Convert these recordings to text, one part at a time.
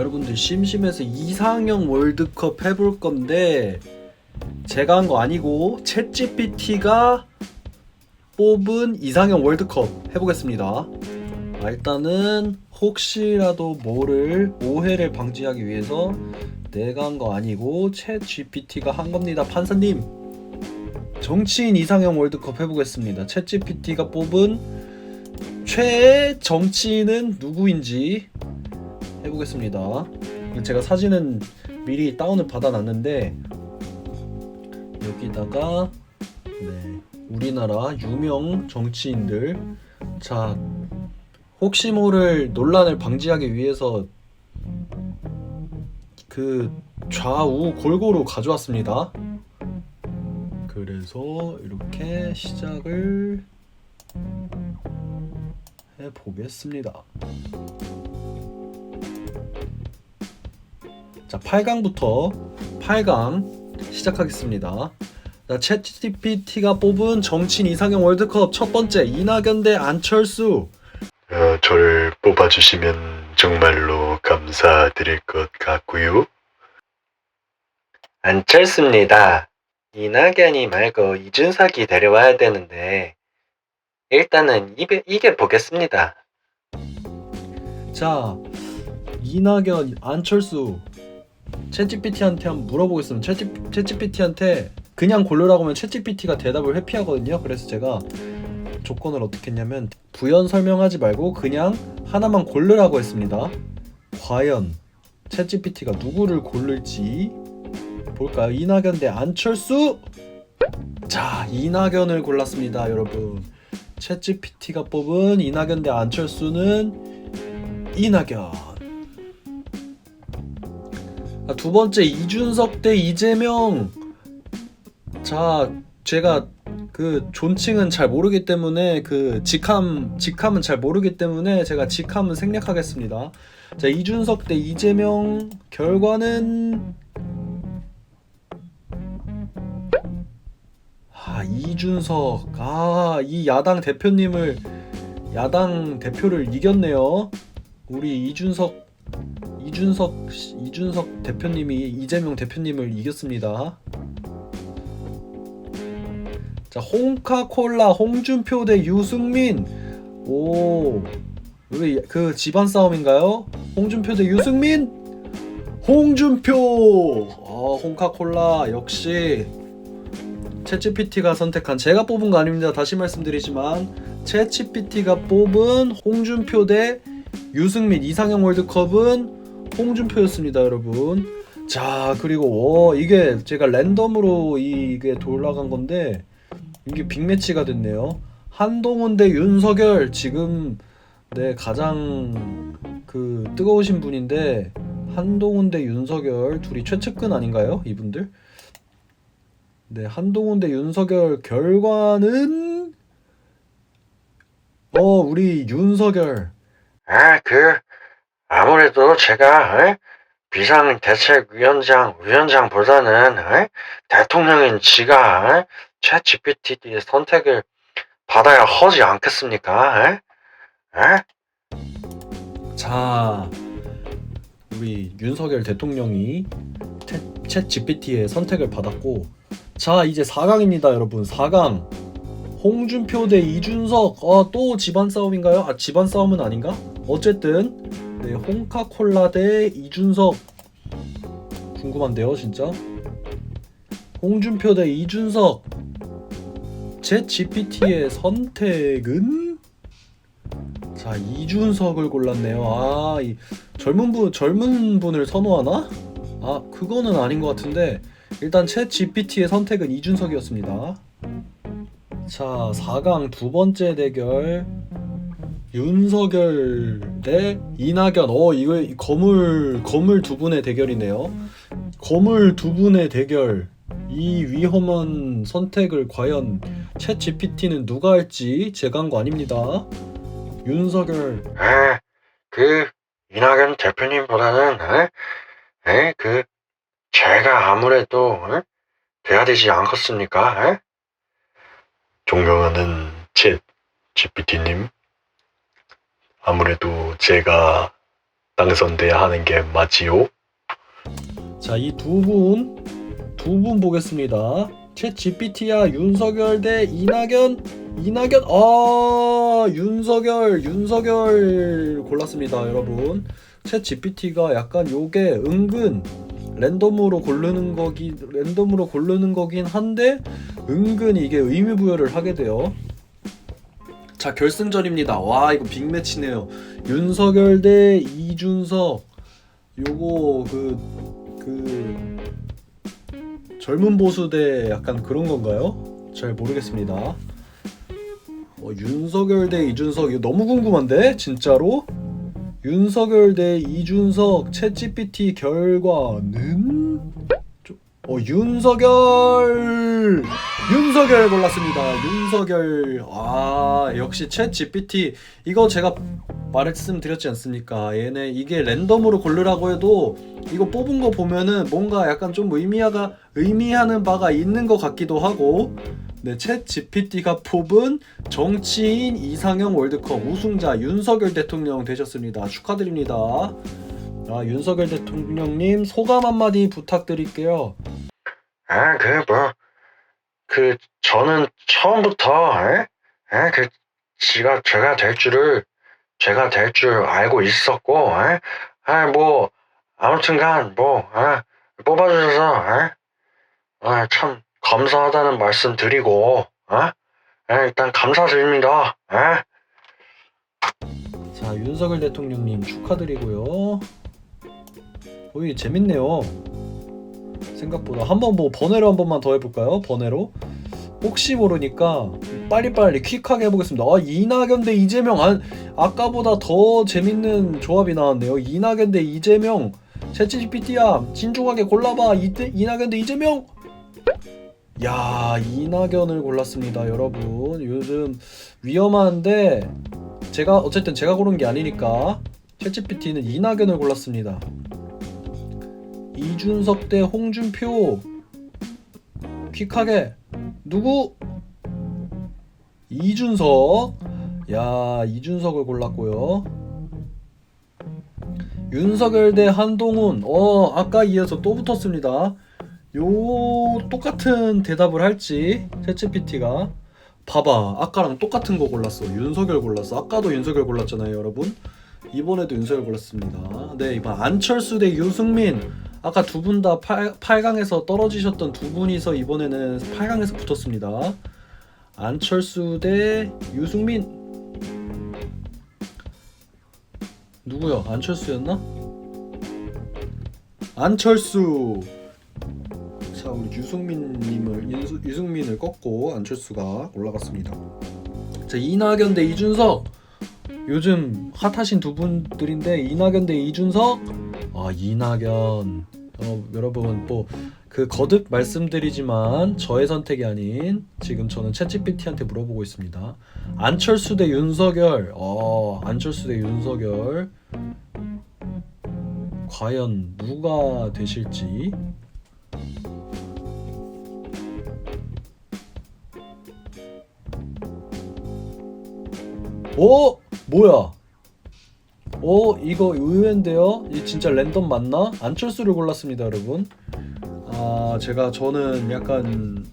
여러분들 심심해서 이상형 월드컵 해볼 건데 제가 한 거 아니고 챗GPT가 뽑은 이상형 월드컵 해보겠습니다. 아, 일단은 혹시라도 뭐를 오해를 방지하기 위해서 내가 한 거 아니고 챗GPT가 한 겁니다. 판사님. 정치인 이상형 월드컵 해보겠습니다. 챗GPT가 뽑은 최애 정치인은 누구인지 해보겠습니다. 제가 사진은 미리 다운을 받아놨는데 여기다가 네, 우리나라 유명 정치인들 자 혹시 모를 논란을 방지하기 위해서 그 좌우 골고루 가져왔습니다. 그래서 이렇게 시작을 해 보겠습니다. 자, 8강부터 8강 시작하겠습니다. 자, 챗GPT가 뽑은 정치인 이상형 월드컵 첫 번째 이낙연 대 안철수. 어, 저를 뽑아주시면 정말로 감사드릴 것 같고요. 안철수입니다. 이낙연이 말고 이준석이 데려와야 되는데 일단은 이게, 이게 보겠습니다. 자, 이낙연, 안철수 챗GPT한테 한번 물어보겠습니다. 챗G, 챗GPT한테 그냥 고르라고 하면 챗GPT가 대답을 회피하거든요. 그래서 제가 조건을 어떻게 했냐면 부연 설명하지 말고 그냥 하나만 고르라고 했습니다. 과연 챗GPT가 누구를 고를지 볼까요? 이낙연 대 안철수. 자, 이낙연을 골랐습니다, 여러분. 챗GPT가 뽑은 이낙연 대 안철수는 이낙연. 아, 두 번째 이준석 대 이재명. 자, 제가 그 존칭은 잘 모르기 때문에 그 직함 직함은 잘 모르기 때문에 제가 직함은 생략하겠습니다. 자, 이준석 대 이재명 결과는 아, 이준석. 아, 이 야당 대표님을 야당 대표를 이겼네요. 우리 이준석 이준석 씨- 이준석 대표님이 이재명 대표님을 이겼습니다. 자, 홍카콜라 홍준표 대 유승민. 오. 우리 그 집안 싸움인가요? 홍준표 대 유승민. 홍준표. 아, 홍카콜라 역시 챗GPT가 선택한 제가 뽑은 거 아닙니다. 다시 말씀드리지만 챗GPT가 뽑은 홍준표 대 유승민 이상형 월드컵은 홍준표였습니다, 여러분. 자, 그리고 어, 이게 제가 랜덤으로 이게 돌아간 건데 이게 빅매치가 됐네요. 한동훈 대 윤석열 지금 네 가장 그 뜨거우신 분인데 한동훈 대 윤석열 둘이 최측근 아닌가요? 이분들? 네, 한동훈 대 윤석열 결과는 어, 우리 윤석열. 아, 그, 아무래도 제가, 에? 비상대책위원장, 위원장보다는, 에? 대통령인 지가, 에? 챗 GPT의 선택을 받아야 허지 않겠습니까? 자, 우리 윤석열 대통령이 챗, 챗 GPT의 선택을 받았고, 자, 이제 4강입니다, 여러분. 4강. 홍준표 대 이준석. 아, 또 집안 싸움인가요? 아, 집안 싸움은 아닌가? 어쨌든, 네, 홍카콜라 대 이준석. 궁금한데요, 진짜? 홍준표 대 이준석. 챗 GPT의 선택은? 자 이준석을 골랐네요. 아이 젊은 분 젊은 분을 선호하나? 아 그거는 아닌 것 같은데 일단 챗 GPT의 선택은 이준석이었습니다. 자 4강 두 번째 대결 윤석열 대 이낙연. 어 이거 이 거물 거물 두 분의 대결이네요. 거물 두 분의 대결. 이 위험한 선택을 과연 챗 GPT는 누가 할지 제가 한 거 아닙니다. 윤석열 에? 그, 이낙연 대표님보다는, 에? 에? 그, 제가 아무래도, 에? 돼야 되지 않겠습니까? 에? 존경하는 챗 GPT님. 아무래도 제가 당선돼야 하는 게 맞지요? 자, 이 두 분, 두 분 보겠습니다. 챗 GPT야 윤석열 대 이낙연, 이낙연, 아, 윤석열, 윤석열 골랐습니다, 여러분. 챗 GPT가 약간 요게 은근 랜덤으로 고르는 거기, 랜덤으로 고르는 거긴 한데, 은근 이게 의미 부여를 하게 돼요. 자, 결승전입니다. 와, 이거 빅매치네요. 윤석열 대 이준석. 요거 그 그 젊은 보수 대 약간 그런 건가요? 잘 모르겠습니다. 어, 윤석열 대 이준석 이거 너무 궁금한데 진짜로? 윤석열 대 이준석 챗GPT 결과는 저- 어 윤석열 윤석열 골랐습니다. 윤석열 아 역시 챗GPT 이거 제가 말씀드렸지 않습니까? 얘네 이게 랜덤으로 고르라고 해도 이거 뽑은 거 보면은 뭔가 약간 좀 의미하가 의미하는 바가 있는 것 같기도 하고 네, 챗 GPT가 뽑은 정치인 이상형 월드컵 우승자 윤석열 대통령 되셨습니다. 축하드립니다. 아, 윤석열 대통령님 소감 한마디 부탁드릴게요. 아, 그, 뭐, 그, 저는 처음부터, 에? 에? 그, 지가, 제가 될 줄을, 제가 될 줄 알고 있었고, 에? 아, 뭐, 아무튼간, 뭐, 아, 뽑아주셔서, 에? 아, 참, 감사하다는 말씀 드리고, 아, 에? 일단 감사드립니다, 에? 자, 윤석열 대통령님 축하드리고요. 오이 재밌네요. 생각보다 한번 뭐 번외로 한 번만 더 해볼까요? 번외로 혹시 모르니까 빨리빨리 퀵하게 해보겠습니다. 아 이낙연 대 이재명 아, 아까보다 더 재밌는 조합이 나왔네요. 이낙연 대 이재명 챗GPT야 신중하게 골라봐 이때, 이낙연 대 이재명 야 이낙연을 골랐습니다 여러분 요즘 위험한데 제가 어쨌든 제가 고른 게 아니니까 챗GPT는 이낙연을 골랐습니다. 이준석 대 홍준표. 퀵하게. 누구? 이준석. 야 이준석을 골랐고요. 윤석열 대 한동훈. 어 아까 이어서 또 붙었습니다. 요 똑같은 대답을 할지 챗GPT가. 봐봐 아까랑 똑같은 거 골랐어. 윤석열 골랐어. 아까도 윤석열 골랐잖아요 여러분. 이번에도 윤석열 골랐습니다. 네 이번 안철수 대 유승민 아까 두 분 다 8강에서 떨어지셨던 두 분이서 이번에는 8강에서 붙었습니다. 안철수 대 유승민. 누구요 안철수였나? 안철수. 자 우리 유승민님을 유승민을 꺾고 안철수가 올라갔습니다. 자 이낙연 대 이준석. 요즘 핫하신 두 분들인데 이낙연 대 이준석 아 이낙연 어, 여러분 뭐 그 거듭 말씀드리지만 저의 선택이 아닌 지금 저는 챗GPT한테 물어보고 있습니다. 안철수 대 윤석열 어 안철수 대 윤석열 과연 누가 되실지 어? 뭐야? 어? 이거 의외인데요? 이 진짜 랜덤 맞나? 안철수를 골랐습니다 여러분 아 제가 저는 약간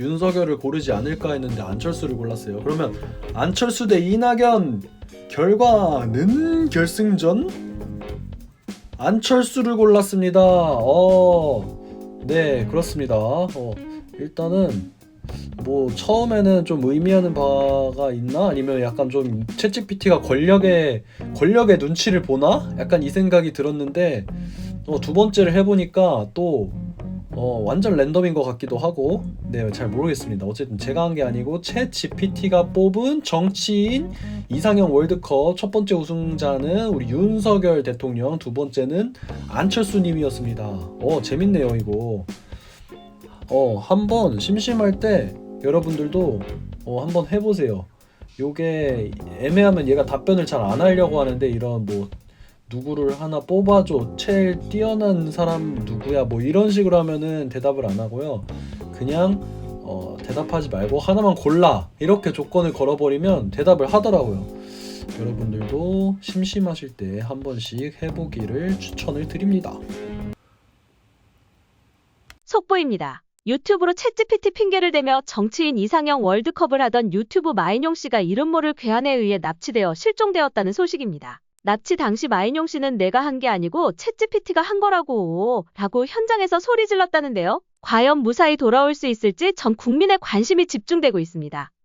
윤석열을 고르지 않을까 했는데 안철수를 골랐어요 그러면 안철수 대 이낙연 결과는 결승전? 안철수를 골랐습니다 어, 네 그렇습니다 어, 일단은 뭐 처음에는 좀 의미하는 바가 있나? 아니면 약간 좀 챗GPT가 권력의 권력의 눈치를 보나? 약간 이 생각이 들었는데 어, 두 번째를 해보니까 또 어, 완전 랜덤인 것 같기도 하고. 네 잘 모르겠습니다. 어쨌든 제가 한 게 아니고 챗GPT가 뽑은 정치인 이상형 월드컵 첫 번째 우승자는 우리 윤석열 대통령 두 번째는 안철수 님이었습니다. 어 재밌네요 이거 어, 한번 심심할 때 여러분들도 어, 한번 해보세요. 요게 애매하면 얘가 답변을 잘 안 하려고 하는데 이런 뭐 누구를 하나 뽑아줘 제일 뛰어난 사람 누구야 뭐 이런 식으로 하면은 대답을 안 하고요. 그냥 어, 대답하지 말고 하나만 골라 이렇게 조건을 걸어버리면 대답을 하더라고요. 여러분들도 심심하실 때 한 번씩 해보기를 추천을 드립니다. 속보입니다. 유튜브로 챗GPT 핑계를 대며 정치인 이상형 월드컵을 하던 유튜브 마인용 씨가 이름 모를 괴한에 의해 납치되어 실종되었다는 소식입니다. 납치 당시 마인용 씨는 내가 한 게 아니고 챗GPT가 한 거라고 라고 현장에서 소리 질렀다는데요. 과연 무사히 돌아올 수 있을지 전 국민의 관심이 집중되고 있습니다.